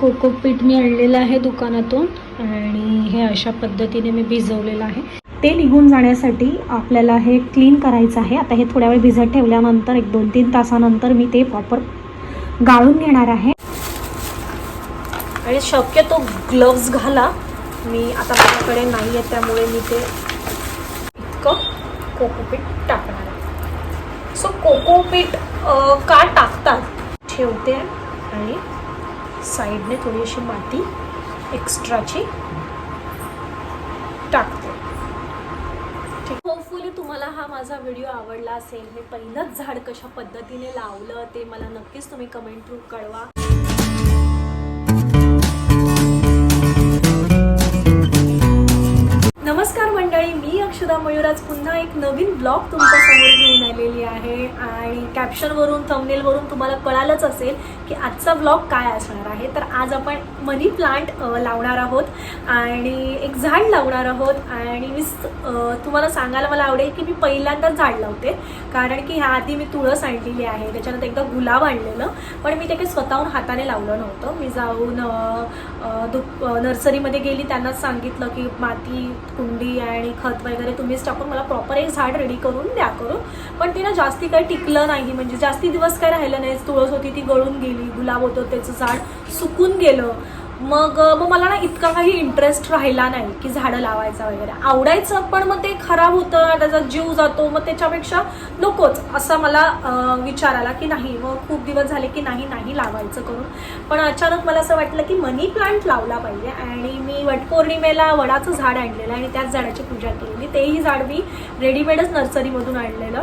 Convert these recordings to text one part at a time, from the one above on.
कोकोपीठ मी आणलेलं आहे दुकानातून आणि हे अशा पद्धतीने मी भिजवलेलं आहे. ते निघून जाण्यासाठी आपल्याला हे क्लीन करायचं आहे. आता हे थोड्या वेळ भिजत ठेवल्यानंतर एक दोन तीन तासानंतर मी ते प्रॉपर गाळून घेणार आहे. आणि शक्यतो ग्लव्ज घाला. मी आता माझ्याकडे नाही आहे त्यामुळे मी ते इतकं कोकोपीठ टाकणार आहे. सो कोकोपीठ का टाकतात? ठेवते आणि साईडने थोडी अशी माती एक्स्ट्राची टाकते. होपफुली तुम्हाला हा माझा व्हिडिओ आवडला असेल. मी पहिलंच झाड कशा पद्धतीने लावलं ते मला नक्कीच तुम्ही कमेंट थ्रू कळवा. नमस्कार मंडळी मी अक्षदा मयुराज पुन्हा एक नवीन ब्लॉग तुमच्यासमोर घेऊन आलेली आहे आणि कॅप्शनवरून थंबनेलवरून तुम्हाला कळालंच असेल की आजचा ब्लॉग काय असणार आहे. तर आज आपण मनी प्लांट लावणार आहोत आणि एक झाड लावणार आहोत आणि मी तुम्हाला सांगायला मला आवडेल की मी पहिल्यांदाच झाड लावते. कारण की ह्या आधी मी तुळस आणलेली आहे त्याच्यानंतर एकदा गुलाब आणलेलं पण मी ते काही स्वतःहून हाताने लावलं नव्हतं. मी जाऊन दुप नर्सरीमध्ये गेली त्यांनाच सांगितलं की माती कुंडी आणि खत वगैरे तुम्हीच टाकून मला प्रॉपर एक झाड रेडी करून द्या करून. पण ते ना जास्ती काही टिकलं नाही म्हणजे जास्ती दिवस काय राहिलं नाही. तुळस होती ती गळून गेली गुलाब होतं त्याचं झाड सुकून गेलं. मग मग मला ना इतका काही इंटरेस्ट राहिला नाही की झाडं लावायचा वगैरे. आवडायचं पण मग ते खराब होतं त्याचा जीव जातो मग त्याच्यापेक्षा नकोच असा मला विचार आला की नाही मग खूप दिवस झाले की नाही नाही लावायचं करून. पण अचानक मला असं वाटलं की मनी प्लांट लावला पाहिजे आणि मी वटपौर्णिमेला वडाचं झाड आणलेलं आणि त्याच झाडाची पूजा केली. तेही झाड मी रेडीमेडच नर्सरीमधून आणलेलं.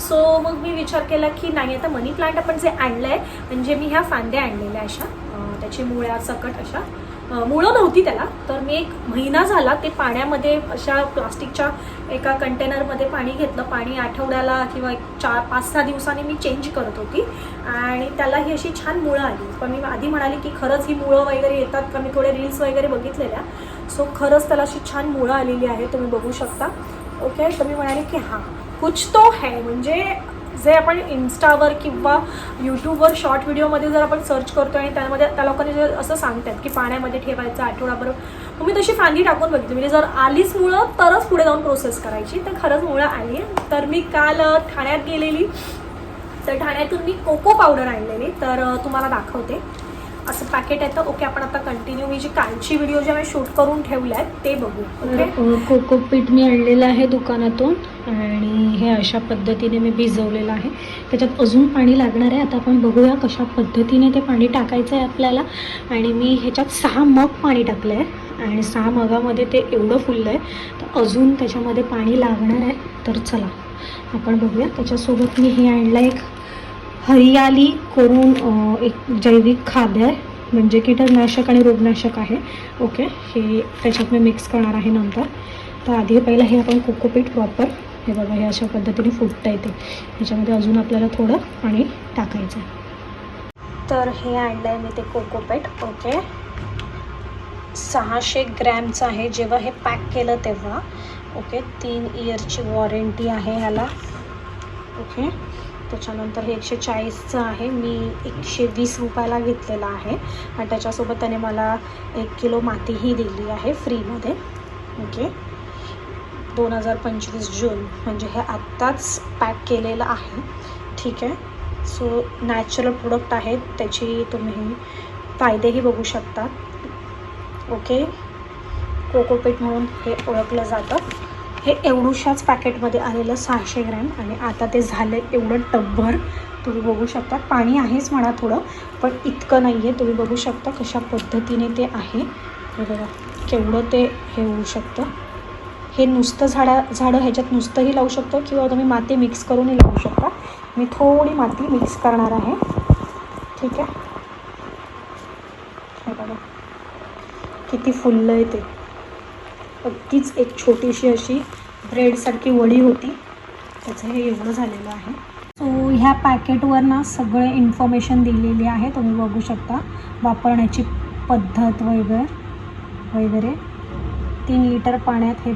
सो मग मी विचार केला की नाही आता मनी प्लांट आपण जे आणलं आहे म्हणजे मी ह्या फांद्या आणलेल्या अशा. त्याची मुळ्या सकट अशा मुळं नव्हती त्याला. तर मी एक महिना झाला ते पाण्यामध्ये अशा प्लास्टिकच्या एका कंटेनरमध्ये पाणी घेतलं. पाणी आठवड्याला किंवा एक चार पाच सहा दिवसांनी मी चेंज करत होती. आणि त्याला ही अशी छान मुळं आली. पण मी आधी म्हणाली की खरंच ही मुळं वगैरे येतात का? मी थोडे रील्स वगैरे बघितलेल्या. सो खरंच त्याला अशी छान मुळं आलेली आहे. तुम्ही बघू शकता. ओके तर मी म्हणाले की हां. कुछ तो है. म्हणजे जे आपण इन्स्टावर किंवा यूट्यूबवर शॉर्ट व्हिडिओमध्ये जर आपण सर्च करतो आणि त्यामध्ये त्या लोकांनी जे असं सांगतात की पाण्यामध्ये ठेवायचं आठवडाभर मग मी तशी फांदी टाकून बघितली. म्हणजे जर आलीच मुळं तरच पुढे जाऊन प्रोसेस करायची. तर खरंच मुळं आली. आहे तर मी काल ठाण्यात गेलेली. तर ठाण्यातून मी कोको पावडर आणलेली. तर तुम्हाला दाखवते. असं पॅकेट आहे तर ओके आपण आता कंटिन्यू मी जी कालची व्हिडिओ जे मी शूट करून ठेवले आहेत ते बघू ओके कोकोपीठ मी आणलेलं आहे दुकानातून आणि हे अशा पद्धतीने मी भिजवलेलं आहे. त्याच्यात अजून पाणी लागणार आहे. आता आपण बघूया कशा पद्धतीने ते पाणी टाकायचं आहे आपल्याला. आणि मी ह्याच्यात सहा मग पाणी टाकलं आहे. आणि सहा मगामध्ये ते एवढं फुललं आहे तर अजून त्याच्यामध्ये पाणी लागणार आहे. तर चला आपण बघूया. त्याच्यासोबत मी हे आणलं एक हरियाली करून एक जैविक खाद्य आहे. म्हणजे कीटकनाशक आणि रोगनाशक आहे. ओके हे त्याच्यात मी मिक्स करणार आहे नंतर. तर आधी पहिलं हे आपण कोकोपीट प्रॉपर हे बघा हे अशा पद्धतीने फुटता येते ह्याच्यामध्ये अजून आपल्याला थोडं पाणी टाकायचं आहे तर हे आणलं आहे मी ते कोकोपीट ओके. सहाशे ग्रॅमचं आहे. जेव्हा हे पॅक केलं तेव्हा ओके तीन इयरची वॉरंटी आहे ह्याला. ओके. त्याच्यानंतर हे एकशे चाळीसचं आहे. मी एकशे वीस रुपयाला घेतलेलं आहे. आणि त्याच्यासोबत त्याने मला एक किलो मातीही दिली आहे फ्रीमध्ये. ओके. दोन हजार पंचवीस जून. म्हणजे हे आत्ताच पॅक केलेलं आहे. ठीक आहे. सो नॅचरल प्रोडक्ट आहेत त्याची तुम्ही फायदेही बघू शकता. ओके. कोकोपीट म्हणून हे ओळखलं जातं. हे एवढूशाच पॅकेटमध्ये आलेलं सहाशे ग्रॅम आणि आता ते झालं एवढं टब्बर. तुम्ही बघू शकता पाणी आहेच म्हणा थोडं पण इतकं नाही आहे तुम्ही बघू शकता कशा पद्धतीने ते आहे. हे बघा केवढं ते हे होऊ शकतं. हे नुसतं झाडा झाडं ह्याच्यात नुसतंही लावू शकतो किंवा तुम्ही माती मिक्स करूनही लावू शकता. मी थोडी माती मिक्स करणार आहे. ठीक आहे? हे बघा किती फुललं आहे ते. अगदीच एक छोटीशी अशी ब्रेडसारखी वडी होती. त्याचं हे एवढं झालेलं आहे. सो ह्या पॅकेटवर ना सगळे इन्फॉर्मेशन दिलेली आहे. तुम्ही बघू शकता वापरण्याची पद्धत वगैरे वगैरे. तीन लिटर पाण्यात हे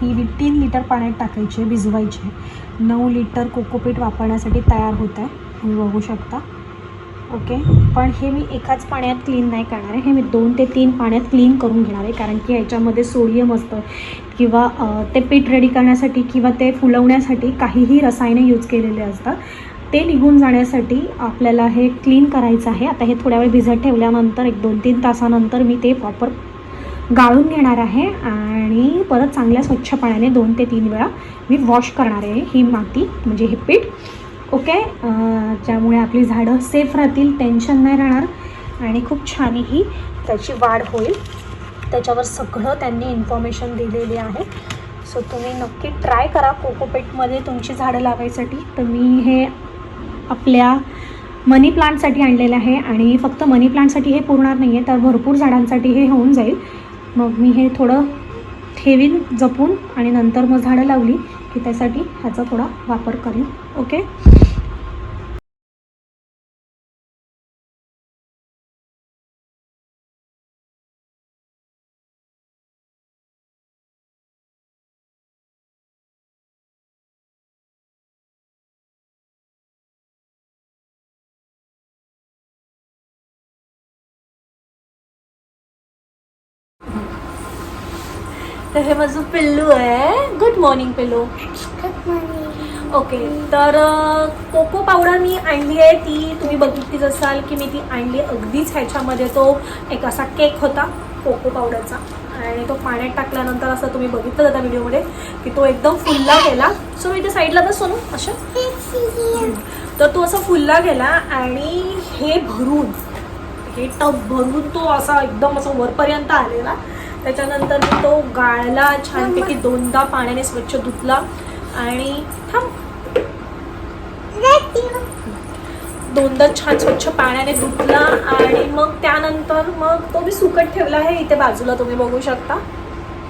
ही तीन लिटर पाण्यात टाकायचे भिजवायचे. नऊ लिटर कोकोपीट वापरण्यासाठी तयार होत आहे तुम्ही बघू शकता. ओके पण हे मी एकाच पाण्यात क्लीन नाही करणार आहे. हे मी दोन ते तीन पाण्यात क्लीन करून घेणार आहे. कारण की ह्याच्यामध्ये सोडियम असतं. किंवा ते पीठ रेडी करण्यासाठी किंवा ते फुलवण्यासाठी काहीही रसायने यूज केलेले असतात. ते निघून जाण्यासाठी आपल्याला हे क्लीन करायचं आहे. आता हे थोड्या वेळ भिजत ठेवल्यानंतर एक दोन तीन तासानंतर मी ते प्रॉपर गाळून घेणार आहे. आणि परत चांगल्या स्वच्छ पाण्याने दोन ते तीन वेळा मी वॉश करणार आहे. ही माती म्हणजे हे पीठ. ओके? ज्यामुळे आपली झाडं सेफ राहतील टेन्शन नाही राहणार आणि खूप छान ही त्याची वाढ होईल. त्याच्यावर सगळं त्यांनी इन्फॉर्मेशन दिलेली आहे. सो तुम्ही नक्की ट्राय करा कोकोपेटमध्ये तुमची झाडं लावायसाठी. तर मी हे आपल्या मनी प्लांटसाठी आणलेलं आहे आणि फक्त मनी प्लांटसाठी हे पुरणार नाही आहे तर भरपूर झाडांसाठी हे होऊन जाईल. मग मी हे थोडं ठेवीन जपून आणि नंतर मग झाडं लावली की त्यासाठी ह्याचा थोडा वापर करेन. ओके? तर हे माझं पिल्लू आहे. गुड मॉर्निंग पिल्लू. ओके तर कोको पावडर मी आणली आहे. ती तुम्ही बघितलीच असाल की मी ती आणली अगदीच ह्याच्यामध्ये. तो एक असा केक होता कोको पावडरचा. आणि तो पाण्यात टाकल्यानंतर असं तुम्ही बघितलं होता व्हिडिओमध्ये की तो एकदम फुलला गेला. सो मी ते साईडला बस सोनू असं. तर तो असा फुलला गेला आणि हे भरून हे टब भरून तो असा एकदम असं वरपर्यंत आलेला. त्याच्यानंतर मी तो गाळला छानपैकी दोनदा पाण्याने स्वच्छ धुतला आणि थांब. दोनदा छान स्वच्छ पाण्याने धुतला आणि मग त्यानंतर मग तो मी सुकत ठेवला आहे. इथे बाजूला तुम्ही बघू शकता.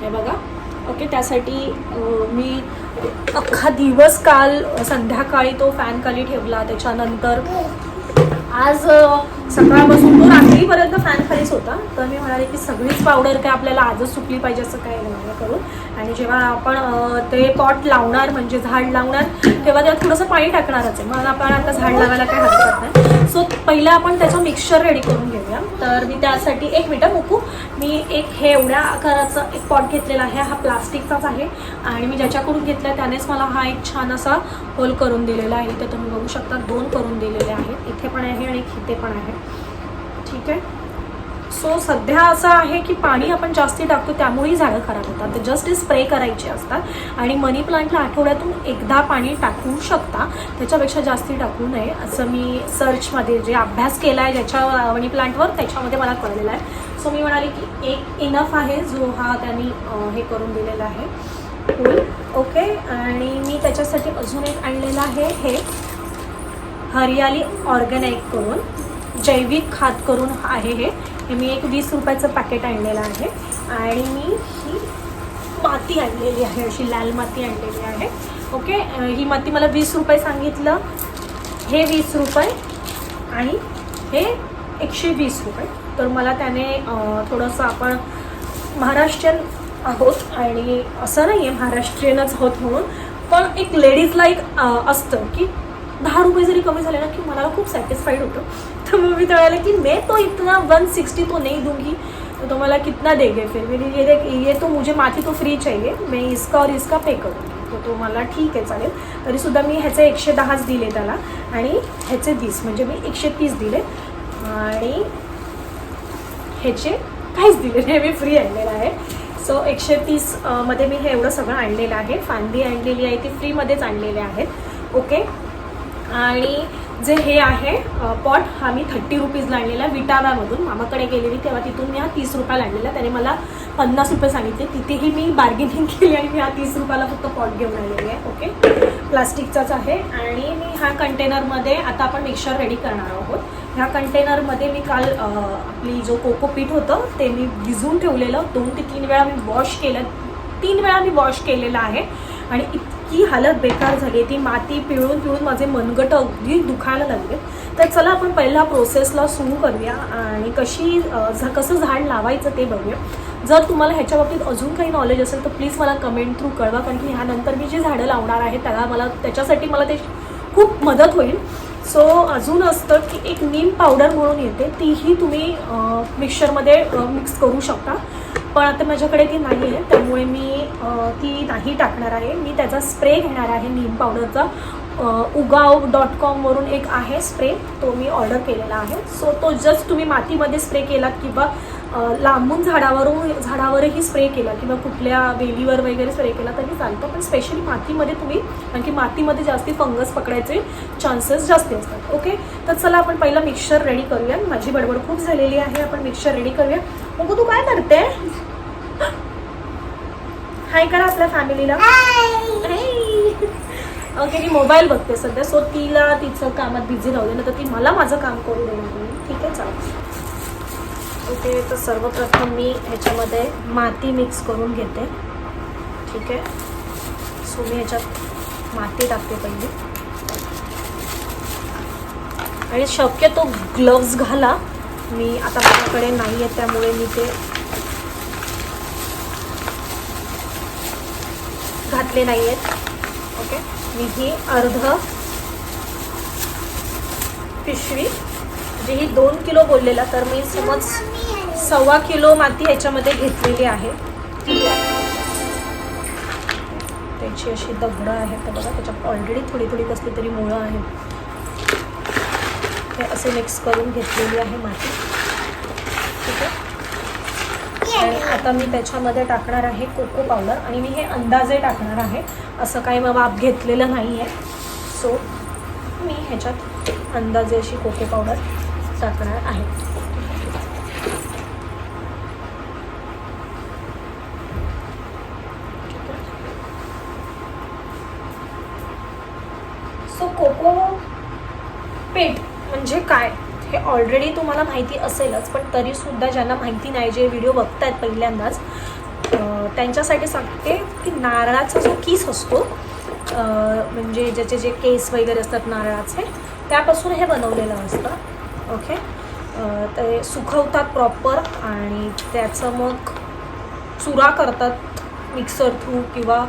हे बघा. ओके त्यासाठी मी अख्खा दिवस काल संध्याकाळी तो फॅन खाली ठेवला. त्याच्यानंतर आज सकाळपासून तो रात्रीपर्यंत फॅन खालीच होता. तर मी म्हणाले की सगळीच पावडर काय आपल्याला आजच सुकली पाहिजे असं काय नाही करून आणि जेव्हा आपण ते पॉट लावणार म्हणजे झाड लावणार तेव्हा त्यात थोडंसं पाणी टाकणारच आहे. मग आपण आता झाड लावायला काय हरकत नाही. सो पहिलं आपण त्याचं मिक्सचर रेडी करून घेऊया. तर मी त्यासाठी एक मिनटं मुकू. मी एक हे एवढ्या आकाराचं एक पॉट घेतलेला आहे. हा प्लास्टिकचाच आहे. आणि मी ज्याच्याकडून घेतला त्यानेच मला हा एक छान असा होल करून दिलेला आहे. इथे तुम्ही बघू शकता दोन करून दिलेले आहेत. इथे पण आहे आणि इथे पण आहे. ठीक आहे. सो सध्या असं आहे की पाणी आपण जास्ती टाकतो त्यामुळेही झाडं खराब होतात. तर जस्ट स्प्रे करायचे असतात. आणि मनी प्लांटला आठवड्यातून एकदा पाणी टाकू शकता. त्याच्यापेक्षा जास्ती टाकू नये. असं मी सर्चमध्ये जे अभ्यास केला आहे ज्याच्या मनी प्लांटवर त्याच्यामध्ये मला कळलेलं आहे. सो मी म्हणाले की एक इनफ आहे जो हा त्यांनी हे करून दिलेला आहे. फुल ओके आणि मी त्याच्यासाठी अजून एक आणलेलं आहे. हे हरियाली ऑर्गॅनिक करून. जैविक खात करून आहे हे. हे मी एक वीस रुपयाचं पॅकेट आणलेलं आहे. आणि मी ही माती आणलेली आहे अशी लाल माती आणलेली आहे. ओके ही माती मला वीस रुपये सांगितलं. हे वीस रुपये आणि हे एकशे वीस रुपये. तर मला त्याने थोडंसं आपण महाराष्ट्रीयन आहोत आणि असं नाही आहे महाराष्ट्रीयनच आहोत म्हणून. पण एक लेडीजला एक असतं की दहा रुपये जरी कमी झाले ना की मला खूप सॅटिस्फाईड होतं. मूवी मग मी की मैं तो इतना वन सिक्सटी तो नहीं दूंगी। तो, तो मला कितना देगे फिर? मेरी ये देख ये तो मुझे माथी तो फ्री चाहिए। मैं इसका और इसका पे करूँगी तो तो मला ठीक आहे चालेल। तरीसुद्धा मी ह्याचे एकशे दहाच दिले त्याला. आणि ह्याचे वीस म्हणजे मी एकशे तीस दिले. आणि ह्याचे काहीच दिले नाही. मी फ्री आणलेलं आहे. सो एकशे तीसमध्ये मी हे एवढं सगळं आणलेलं आहे. फांदी आणलेली आहे ती फ्रीमध्येच आणलेले आहेत. ओके आणि जे हे आहे पॉट हा मी थर्टी रुपीजला आणलेला विटारामधून मामाकडे गेलेली तेव्हा तिथून मी हा तीस रुपयाला आणलेला त्याने मला पन्नास रुपये सांगितले. तिथेही मी बार्गेनिंग केली आणि मी हा तीस रुपयाला फक्त पॉट घेऊन आलेली आहे. ओके प्लास्टिकचाच आहे. आणि मी ह्या कंटेनरमध्ये आता आपण मिक्सर रेडी करणार आहोत. ह्या कंटेनरमध्ये मी काल आपली जो कोको पीठ होतं ते मी भिजवून ठेवलेलं. दोन ते तीन वेळा मी वॉश केलं. तीन वेळा मी वॉश केलेलं आहे. आणि इतकी हालत बेकार झाली ती माती पिळून पिळून माझे मनगट अगदी दुखायला लागले. तर चला आपण पहिला प्रोसेसला सुरू करूया आणि कशी झ कसं झाड लावायचं ते बघूया. जर तुम्हाला ह्याच्या बाबतीत अजून काही नॉलेज असेल तर प्लीज मला कमेंट थ्रू कळवा कारण की ह्यानंतर मी जी झाडं लावणार आहे त्याला मला त्याच्यासाठी मला ते खूप मदत होईल. सो अजून असतं की एक नीम पावडर म्हणून येते. तीही तुम्ही मिक्सरमध्ये मिक्स करू शकता. पण आता माझ्याकडे ती नाही आहे. त्यामुळे मी ती नाही टाकणार आहे. मी त्याचा स्प्रे घेणार आहे नीम पावडरचा. उगाव डॉट कॉमवरून एक आहे स्प्रे. तो मी ऑर्डर केलेला आहे. सो तो जस्ट तुम्ही मातीमध्ये स्प्रे केलात किंवा लांबून झाडावरून झाडावरही स्प्रे केला किंवा कुठल्या वेलीवर वगैरे स्प्रे केला तरी चालतं. पण स्पेशली मातीमध्ये तुम्ही कारण की मातीमध्ये जास्ती फंगस पकडायचे चान्सेस जास्ती असतात. ओके तर चला आपण पहिलं मिक्सर रेडी करूया. माझी बडबड खूप झालेली आहे. आपण मिक्सर रेडी करूया. मग तू काय करते? हाय करा आपल्या फॅमिलीला ओके मी मोबाईल बघते सध्या. सो तिला तिचं कामात बिझी राहू दे. ना तर ती मला माझं काम करू देणार ठीक आहे चालेल. ओके तर सर्वप्रथम मी ह्याच्यामध्ये माती मिक्स करून घेते. ठीक आहे? सो मी ह्याच्यात माती टाकते पहिली. आणि शक्यतो ग्लव्ज घाला. मी आता माझ्याकडे नाही आहे त्यामुळे मी ते घातले नाही आहेत. ओके? मी ही अर्ध पिशवी जी ही दोन किलो बोललेला तर मी समज सव्वा किलो माती ह्याच्यामध्ये घेतलेली आहे. त्याची अशी दगडं आहेत तर बघा त्याच्यात ऑलरेडी थोडी थोडी कसली तरी मुळं आहेत. हे असे मिक्स करून घेतलेली आहे माती. ठीक आहे? आणि आता मी त्याच्यामध्ये टाकणार आहे कोको पावडर आणि मी हे अंदाजे टाकणार आहे. असं काही मग माप घेतलेलं नाही आहे सो मी ह्याच्यात अंदाजे अशी कोको पावडर टाकणार आहे. सो कोको पेट म्हणजे काय? हे ऑलरेडी तुम्हाला माहिती असेलच पण तरीसुद्धा ज्यांना माहिती नाही जे व्हिडिओ बघतायत पहिल्यांदाच त्यांच्यासाठी सांगते की नारळाचा जो किस असतो म्हणजे ज्याचे जे केस वगैरे असतात नारळाचे त्यापासून हे बनवलेलं असतं. ओके ते सुकवतात प्रॉपर आणि त्याचं मग चुरा करतात मिक्सर थ्रू किंवा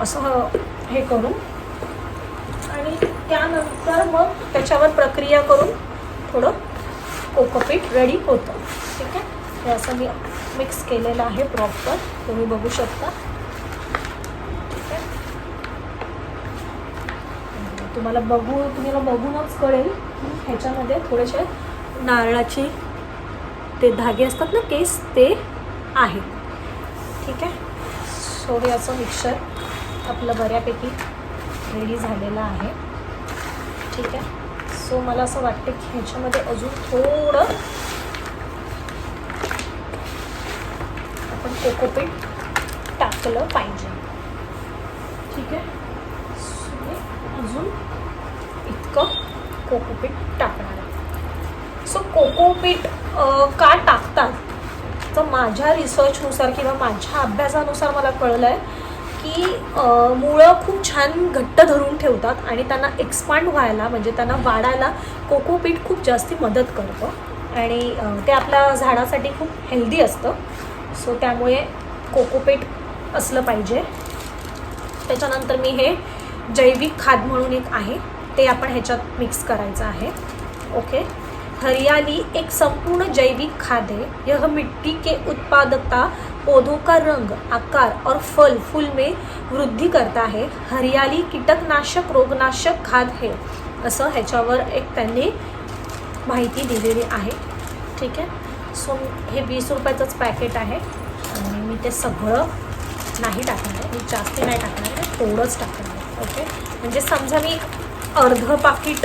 असं हे करून. आणि त्यानंतर मग त्याच्यावर प्रक्रिया करून थोडं कोकोपीट रेडी होतं. ठीक आहे? हे असं मी मिक्स केलेलं आहे प्रॉपर तुम्ही बघू शकता. ठीक आहे? तुम्हाला बघू तुम्हाला बघूनच कळेल. ह्याच्यामध्ये थोडेसे नारळाचे ते धागे असतात ना केस ते आहे. ठीक आहे? सो हे असं मिक्सर आपलं बऱ्यापैकी रेडी झालेलं आहे. ठीक आहे? सो मला असं वाटतं की ह्याच्यामध्ये अजून थोडं आपण कोकोपीट टाकलं पाहिजे. ठीक आहे? सो अजून कोकोपीट टाकणार आहे. सो कोकोपीट का टाकतात? तर माझ्या रिसर्चनुसार किंवा माझ्या अभ्यासानुसार मला कळलं आहे की मुळं खूप छान घट्ट धरून ठेवतात आणि त्यांना एक्सपांड व्हायला म्हणजे त्यांना वाढायला कोकोपीट खूप जास्ती मदत करतं. आणि ते आपल्या झाडासाठी खूप हेल्दी असतं. सो त्यामुळे कोकोपीट असलं पाहिजे. त्याच्यानंतर मी हे जैविक खाद म्हणून एक आहे. ते आपण ह्याच्यात मिक्स करायचं आहे. ओके हरियाली एक संपूर्ण जैविक खाद है यह मिट्टी के उत्पादकता पौधों का रंग आकार और फल फूल में वृद्धि करता है. हरियाली कीटकनाशक रोगनाशक खाद है. असं ह्याच्यावर एक त्यांनी माहिती दिलेली आहे. ठीक आहे? सो हे वीस रुपयाचंच पॅकेट आहे. आणि मी ते सगळं नाही टाकणार आहे. मी जास्ती नाही टाकणार आहे. थोडंच टाकणार आहे. ओके म्हणजे समजा मी अर्ध पाकिट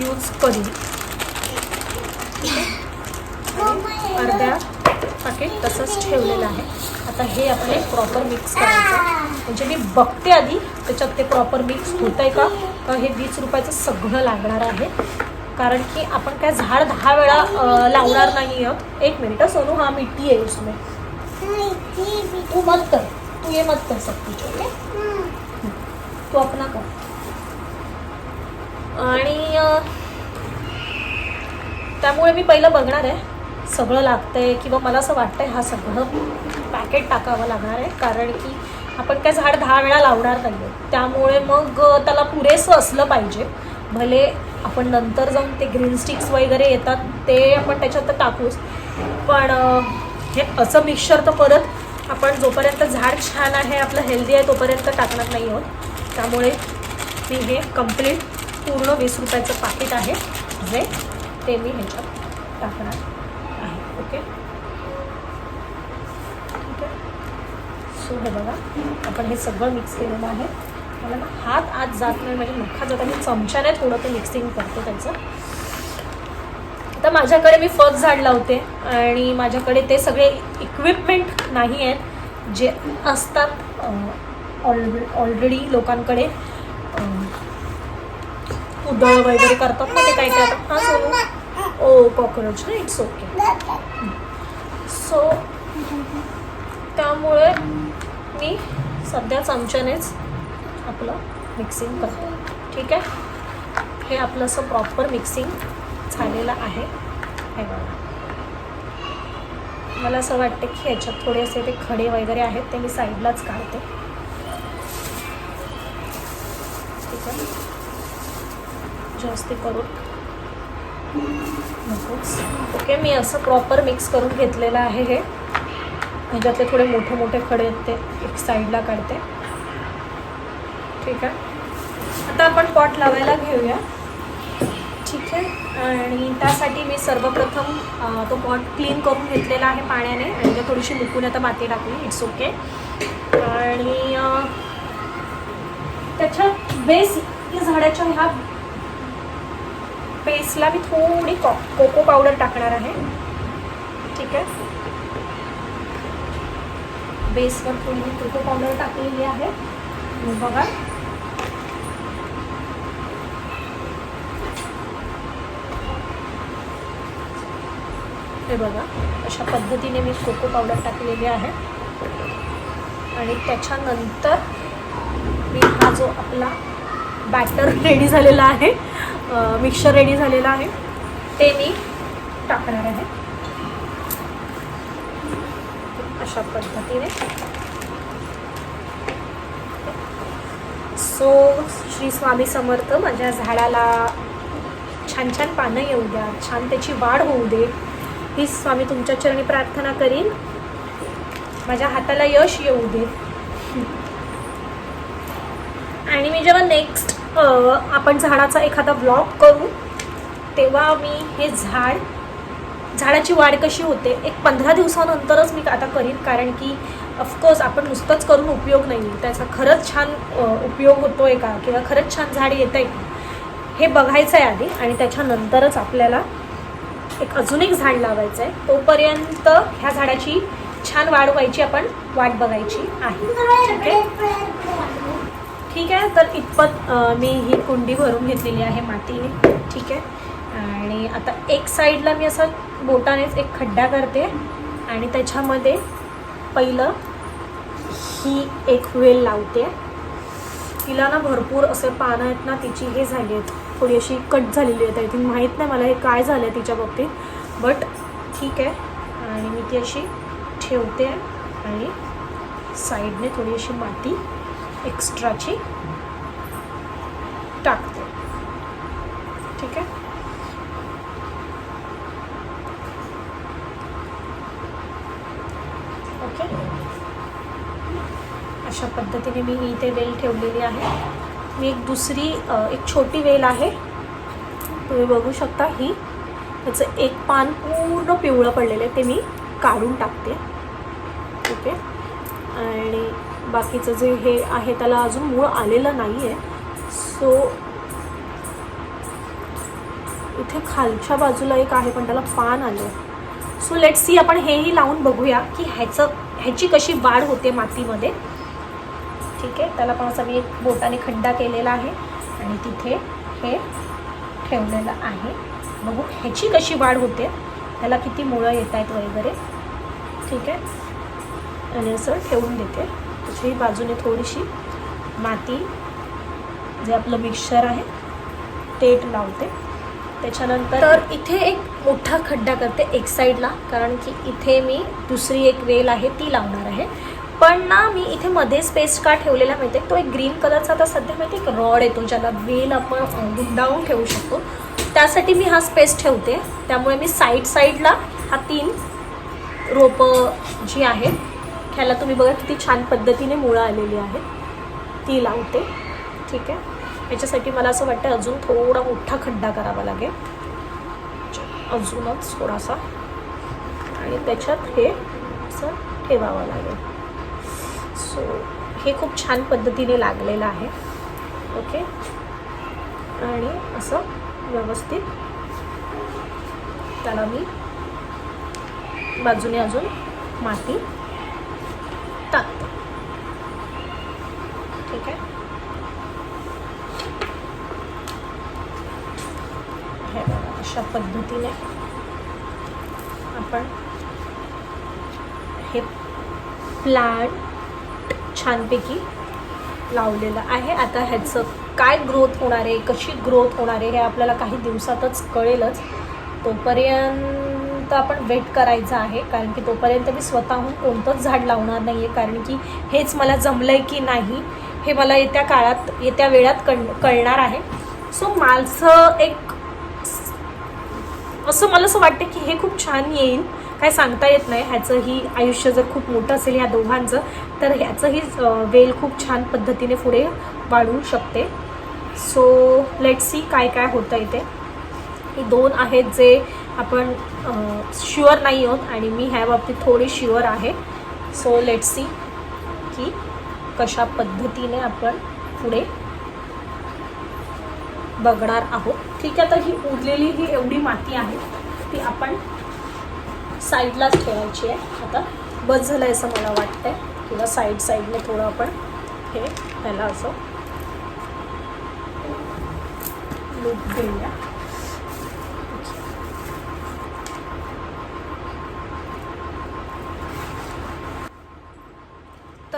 यूज करीन आणि अर्ध्या पाकिट तसंच ठेवलेलं आहे. आता हे आपण एक प्रॉपर मिक्स करायचं. म्हणजे मी बघते आधी त्याच्यात ते प्रॉपर मिक्स होतं आहे का हे वीस रुपयाचं सगळं लागणार आहे. कारण की आपण काय झाड दहा वेळा लावणार नाही आहोत एक मिनिट सोनू हा मिट्टी आहे उसमें. तू मत कर. तू ये मत कर सकती ओके तू अपना कर. आणि त्यामुळे मी पहिलं बघणार आहे सगळं लागतंय किंवा मला असं वाटतंय हा सगळं पॅकेट टाकावं लागणार आहे. कारण की आपण काय झाड दहा वेळा लावणार नाही त्यामुळे मग त्याला पुरेसं असलं पाहिजे. भले आपण नंतर जाऊन ते ग्रीन स्टिक्स वगैरे येतात ते आपण त्याच्यात टाकूच. पण हे असं मिक्सचर तर परत आपण जोपर्यंत झाड छान आहे आपलं हेल्दी आहे तोपर्यंत टाकणार नाही आहोत. त्यामुळे मी हे कंप्लीट पूर्ण वीस रुपयाचं पाकिट आहे जे ते मी ह्याच्यात टाकणार आहे. ओके? ठीक आहे. सो हे बघा आपण हे सगळं मिक्स केलेलं आहे. मला ना हात आत जात नाही म्हणजे मुखा जात मी चमच्याने थोडं ते मिक्सिंग करते त्याचं. आता माझ्याकडे मी फर्स्ट झाड लावते आणि माझ्याकडे ते सगळे इक्विपमेंट नाही आहेत जे असतात ऑल ऑलरेडी लोकांकडे. दळ वगैरे करतात ना ते काय काय हा हां सोनू? ओ कॉकरोच ना इट्स ओके सो त्यामुळे मी सध्या चमच्यानेच आपलं मिक्सिंग करते. ठीक आहे? हे आपलं असं प्रॉपर मिक्सिंग झालेलं आहे. हे बघा. मला असं वाटतं की ह्याच्यात थोडे असे ते खडे वगैरे आहेत ते मी साईडलाच काढते. ठीक आहे? असते करून. ओके मी असं प्रॉपर मिक्स करून घेतलेलं आहे हे. ह्याच्यातले थोडे मोठे मोठे खडे आहेत ते एक साईडला काढते. ठीक आहे. आता आपण पॉट लावायला घेऊया. ठीक आहे. आणि त्यासाठी मी सर्वप्रथम तो पॉट क्लीन करून घेतलेला आहे पाण्याने. आणि त्या थोडीशी मुकून आता माती टाकली. इट्स ओके आणि त्याच्या बेस या झाडाच्या ह्या बेसला मी थोडी कॉ कोको पावडर टाकणार आहे. ठीक आहे? बेसवर थोडी मी कोको पावडर टाकलेली आहे. बघा. हे बघा. अशा पद्धतीने मी कोको पावडर टाकलेली आहे. आणि त्याच्यानंतर मी हा जो आपला बॅटर रेडी झालेला आहे. मिक्सर रेडी झालेला आहे. ते मी टाकणार आहे. अशा पद्धतीने. सो श्री स्वामी समर्थ माझ्या झाडाला छान छान पानं येऊ द्या. छान त्याची वाढ होऊ दे. ही स्वामी तुमच्या चरणी प्रार्थना करीन. माझ्या हाताला यश येऊ दे. आणि मी जेव्हा नेक्स्ट आपण झाडाचा एखादा ब्लॉग करू तेव्हा मी हे झाड झाडाची वाढ कशी होते एक पंधरा दिवसानंतरच मी आता करीन कारण की ऑफकोर्स आपण नुसतंच करून उपयोग नाही त्याचा खरंच छान उपयोग होतो आहे का किंवा खरंच छान झाड येत आहे का हे बघायचं आहे आधी आणि त्याच्यानंतरच आपल्याला एक अजून एक झाड लावायचं आहे तोपर्यंत ह्या झाडाची छान वाढ व्हायची आपण वाट बघायची आहे. ठीक आहे? ठीक आहे तर इतपत मी ही कुंडी भरून घेतलेली आहे मातीने. ठीक आहे. आणि आता एक साईडला मी असं बोटानेच एक खड्डा करते. आणि त्याच्यामध्ये पहिलं ही एक वेल लावते. तिला ना भरपूर असे पानं आहेत ना तिची हे झाली आहेत. थोडी अशी कट झालेली आहेत आय थिंक. माहीत नाही मला हे काय झालं आहे तिच्या बाबतीत. बट ठीक आहे. आणि मी ती अशी ठेवते आणि साईडने थोडी अशी माती एक्स्ट्राची टाकते. ठीक आहे? ओके. अशा पद्धतीने मी ही इथे वेल ठेवलेली आहे. मी एक दुसरी एक छोटी वेल आहे. तुम्ही बघू शकता ही. त्याचं एक पान पूर्ण पिवळं पडलेलं आहे. ते मी काढून टाकते. ओके. आणि बाकीचं जे हे आहे त्याला अजून मूळ आलेलं नाही आहे सो इथे खालच्या बाजूला एक आहे पण त्याला पान आलं आहे सो लेट सी आपण हेही लावून बघूया की ह्याचं ह्याची कशी वाढ होते मातीमध्ये. ठीक आहे त्याला पण असा मी एक बोटाने खड्डा केलेला आहे आणि तिथे हे ठेवलेलं आहे. बघू ह्याची कशी वाढ होते त्याला किती मुळं येत आहेत वगैरे. ठीक आहे आणि असं ठेवून देते. त्याच्याही बाजूने थोडीशी माती जे आपलं मिक्सर आहे ते लावते. त्याच्यानंतर तर इथे एक मोठा खड्डा करते एक साईडला कारण की इथे मी दुसरी एक वेल आहे ती लावणार आहे. पण ना मी इथे मध्ये स्पेस का ठेवलेला माहिती आहे तो एक ग्रीन कलरचा आता सध्या माहिती आहे एक रॉड येतो ज्याला वेल आपण अं, गुंडाळून ठेवू शकतो. त्यासाठी मी हा स्पेस ठेवते. त्यामुळे मी साईड साईडला हा तीन रोपं जी आहेत ह्याला तुम्ही बघा किती छान पद्धतीने मुळं आलेली आहेत. ती लावते. ठीक आहे? याच्यासाठी मला असं वाटतं अजून थोडा मोठा खड्डा करावा लागेल. अजूनच थोडासा. आणि त्याच्यात हे असं ठेवावं लागेल. सो हे खूप छान पद्धतीने लागलेलं आहे. ओके आणि असं व्यवस्थित त्याला मी बाजूने अजून माती टाकते ठीक आहे? हे अशा पद्धतीने आपण हे प्लांट छानपैकी लावलेलं आहे. आता ह्याचं काय ग्रोथ होणार आहे कशी ग्रोथ होणार आहे हे आपल्याला काही दिवसातच कळेलच. तोपर्यंत आपण वेट करायचं आहे. कारण की तोपर्यंत मी स्वतःहून कोणतंच झाड लावणार नाही आहे कारण की हेच मला जमलं आहे की नाही हे मला येत्या काळात येत्या वेळात कळ कळणार आहे. सो माझं एक असं मला असं वाटतं की हे खूप छान येईल. काय सांगता येत नाही. ह्याचंही आयुष्य जर खूप मोठं असेल ह्या दोघांचं तर ह्याचंही वेल खूप छान पद्धतीने पुढे वाढू शकते. सो लेट सी काय काय होतं इथे हे दोन आहेत जे आपण शुअर नाही होत आणि मी ह्या बाबतीत थोडी शुअर आहे. सो लेट सी की कशा पद्धतीने आपण पुढे बघणार आहोत. ठीक आहे तर ही उरलेली ही एवढी माती आहे ती आपण साईडलाच ठेवायची आहे. आता बस झालं आहे असं मला वाटतंय. किंवा साईड साईडने थोडं आपण हे त्याला असं लूप देऊया.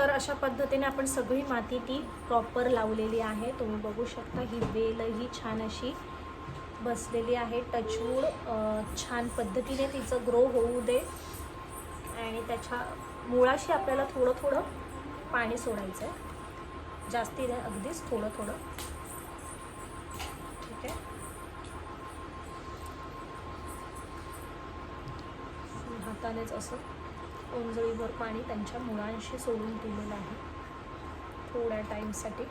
तर अशा पद्धतीने आपण सगळी माती ती प्रॉपर लावलेली आहे. तुम्ही बघू शकता ही वेलही छान अशी बसलेली आहे. टचवूड छान पद्धतीने तिचं ग्रो होऊ दे. आणि त्याच्या मुळाशी आपल्याला थोडं थोडं पाणी सोडायचं आहे जास्ती नाही अगदीच थोडं थोडं. ठीक आहे. हातानेच असं ओंजळीभर पाणी त्यांच्या मुळांशी सोडून दिलेलं आहे. थोड्या टाईमसाठी.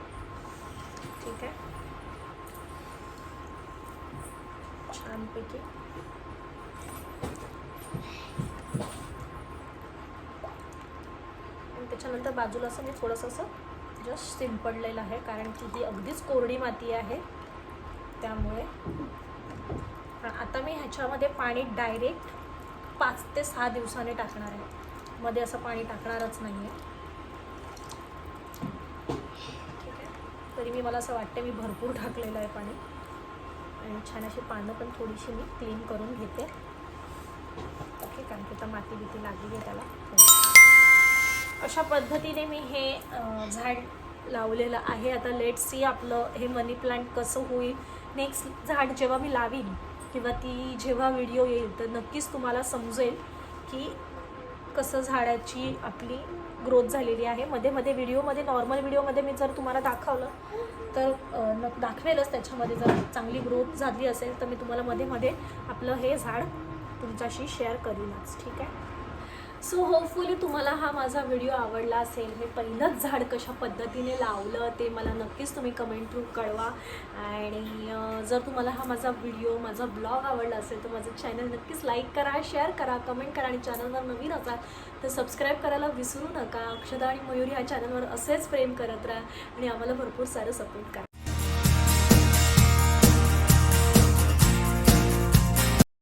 ठीक आहे? छानपैकी. आणि त्याच्यानंतर बाजूला असं मी थोडंसं असं जस्ट शिंपडलेलं आहे कारण की ही अगदीच कोरडी माती आहे. त्यामुळे आता मी ह्याच्यामध्ये पाणी डायरेक्ट पाच ते सहा दिवसाने टाकणार आहे. मध्ये असं पाणी टाकणारच नाही आहे ठीक आहे? तरी मी मला असं वाटतं मी भरपूर टाकलेलं आहे पाणी. आणि छान अशी पानं पण थोडीशी मी क्लीन करून घेते. ओके कारण की आता माती बिती लागली आहे त्याला. अशा पद्धतीने मी हे झाड लावलेलं आहे. आता लेट सी आपलं हे मनी प्लांट कसं होईल. नेक्स्ट झाड जेव्हा मी लावीन किंवा ती जेव्हा व्हिडिओ येईल तर नक्कीच तुम्हाला समजेल की कसं झाडाची आपली ग्रोथ झालेली आहे. मध्ये मध्ये व्हिडिओमध्ये नॉर्मल व्हिडिओमध्ये मी जर तुम्हाला दाखवलं तर न दाखवेलच त्याच्यामध्ये जर चांगली ग्रोथ झाली असेल तर मी तुम्हाला मध्ये मध्ये आपलं हे झाड तुमच्याशी शेअर करीनच. ठीक आहे? सो होपफुली तुम्हाला हा माझा व्हिडिओ आवडला असेल. हे पहिलंच झाड कशा पद्धतीने लावलं ते मला नक्कीच तुम्ही कमेंट थ्रू कळवा. आणि जर तुम्हाला हा माझा व्हिडिओ माझा ब्लॉग आवडला असेल तर माझं चॅनल नक्कीच लाईक करा शेअर करा कमेंट करा आणि चॅनलवर नवीन असाल तर सबस्क्राईब करायला विसरू नका. अक्षदा आणि मयुरी ह्या चॅनलवर असेच प्रेम करत राहा आणि आम्हाला भरपूर सारं सपोर्ट करा.